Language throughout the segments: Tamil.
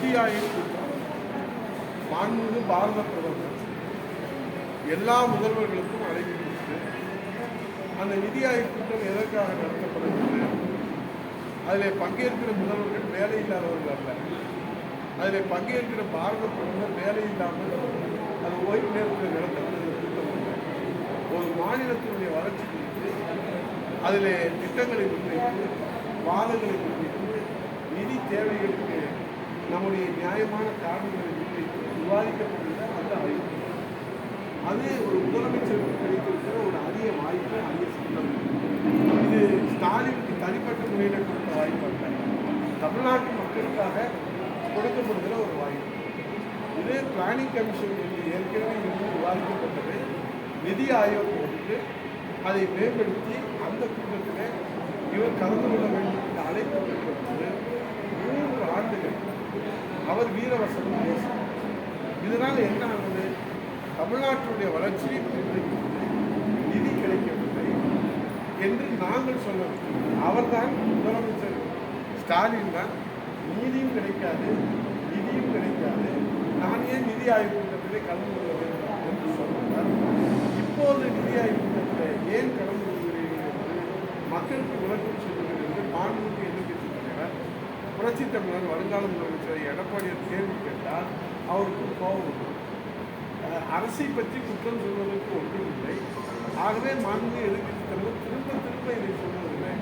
நிதி ஆயோக் கூட்டம் மாண்புமிகு பாரத பிரதமர் எல்லா முதல்வர்களுக்கும் அழைப்பு கொடுத்து அந்த நிதி ஆயோக் கூட்டம் எதற்காக நடத்தப்படுகிறது? அதில் பங்கேற்கிற முதல்வர்கள் வேலை இல்லாதவர்கள் அல்ல. அதில் பங்கேற்கிற பாரத பிரதமர் வேலை இல்லாமல் அது ஓய்வு நேரத்தில் நடத்தப்படுகிற கூட்டம் ஒரு மாநிலத்தினுடைய வளர்ச்சி குறித்து அதில் திட்டங்களை முன்வைத்து வாதங்களை முன்வைத்து நிதி தேவைகளுக்கு நம்முடைய நியாயமான காரணங்களை முன்வைத்து விவாதிக்கப்படுகிற அந்த அறிவு. அது ஒரு முதலமைச்சருக்கு கிடைத்திருக்கிற ஒரு அரிய வாய்ப்பு அரிய சட்டம். இது ஸ்டாலினுக்கு தனிப்பட்ட முறையில் கொடுத்த வாய்ப்பு அல்ல. தமிழ்நாட்டு மக்களுக்காக கொடுக்கப்படுகிற ஒரு வாய்ப்பு. இது பிளானிங் கமிஷன் என்று ஏற்கனவே இருந்து விவாதிக்கப்பட்டது. நிதி ஆயோக் வந்து அதை மேம்படுத்தி அந்த கூட்டத்தில் இவர் கலந்து கொள்ள வேண்டும் என்று அழைப்பு விடுக்கப்பட்டது. மூன்று ஆண்டு அவர் வீரவசனம் பேசுகிறார் இதனால் என்ன ஆகுது? தமிழ்நாட்டினுடைய வளர்ச்சியை முன்வைக்கிறது நிதி கிடைக்கவில்லை என்று நாங்கள் சொல்லவில்லை அவர்தான் முதலமைச்சர். ஸ்டாலின் தான். நீதியும் கிடைக்காது நிதியும் கிடைக்காது. நான் ஏன் நிதி ஆய்வு கூட்டத்திலே கலந்து கொள்ள வேண்டும் என்று சொன்னார் இப்போது நிதி ஆய்வு கூட்டத்தில் ஏன் கலந்து கொள்கிறீர்கள் என்று மக்களுக்கு விளக்கம் சொல்லுங்கள் என்று மாண்புமிகு எதிர்க்கட்சி தலைவர் புரட்சி தமிழர் வருங்கால முதலமைச்சர் எடப்பாடியார் கேள்வி கேட்டால் அவருக்கு கோபம் அரசை பற்றி குற்றம் சொல்வதற்கு ஒன்றும் இல்லை ஆகவே மாண்பு எதிர்க்கட்சி தலைவர் திரும்ப திரும்ப இதை சொல்வதில்லை.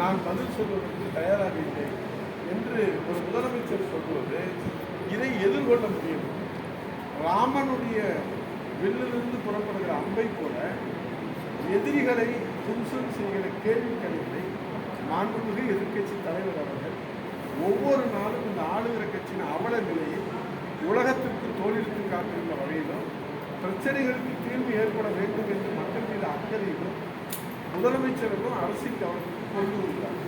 நான் பதில் சொல்வதற்கு தயாராக இல்லை என்று ஒரு முதலமைச்சர் சொல்வது இதை எதிர்கொள்ள முடியும். ராமனுடைய வில்லிலிருந்து புறப்படுகிற அம்பை போல எதிரிகளை துன்சம் செய்கிற கேள்வி கலைகளை மாண்புமிகு எதிர்க்கட்சி தலைவர் அவர்கள் ஒவ்வொரு நாளும் இந்த ஆளுகிற கட்சியின் அவல நிலையை உலகத்திற்கு தோலிடுத்து காட்டுகின்ற வகையிலும் பிரச்சனைகளுக்கு தீர்வு ஏற்பட வேண்டும் என்று மக்கள் மீது அக்கறையிலும் முதலமைச்சருக்கும் அரசின் கவனத்துக்கு கொண்டு வருகிறார்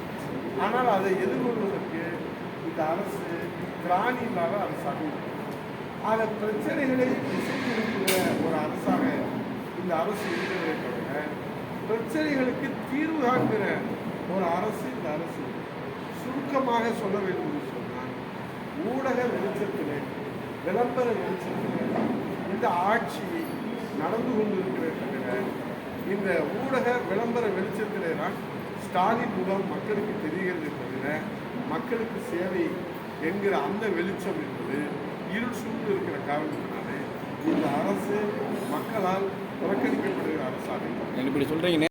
ஆனால் அதை எதிர்கொள்வதற்கு இந்த அரசு திராணி இல்லாத அரசாக இருக்கிறது. ஆக பிரச்சனைகளை விசைத்திருக்கிற ஒரு அரசாக இந்த அரசு இருக்கிறதே தவிர பிரச்சனைகளுக்கு தீர்வு காண்கிற ஒரு அரசு இந்த அரசு சுருக்கமாக சொல்ல வேண்டும் என்று சொன்னால் ஊடக வெளிச்சத்திலே விளம்பர வெளிச்சத்திலே இந்த ஆட்சி நடந்து கொண்டிருக்கிறே தவிர இந்த ஊடக விளம்பர வெளிச்சத்திலே தான் ஸ்டாலின் முகம் மக்களுக்கு தெரிகிறது தவிர மக்களுக்கு சேவை என்கிற அந்த வெளிச்சம் என்பது இருள் சூழ்ந்து இருக்கிற காரணத்தினாலே இந்த அரசு மக்களால் புறக்கணிக்கப்படுகிற அரசாக இப்படி சொல்கிறீங்க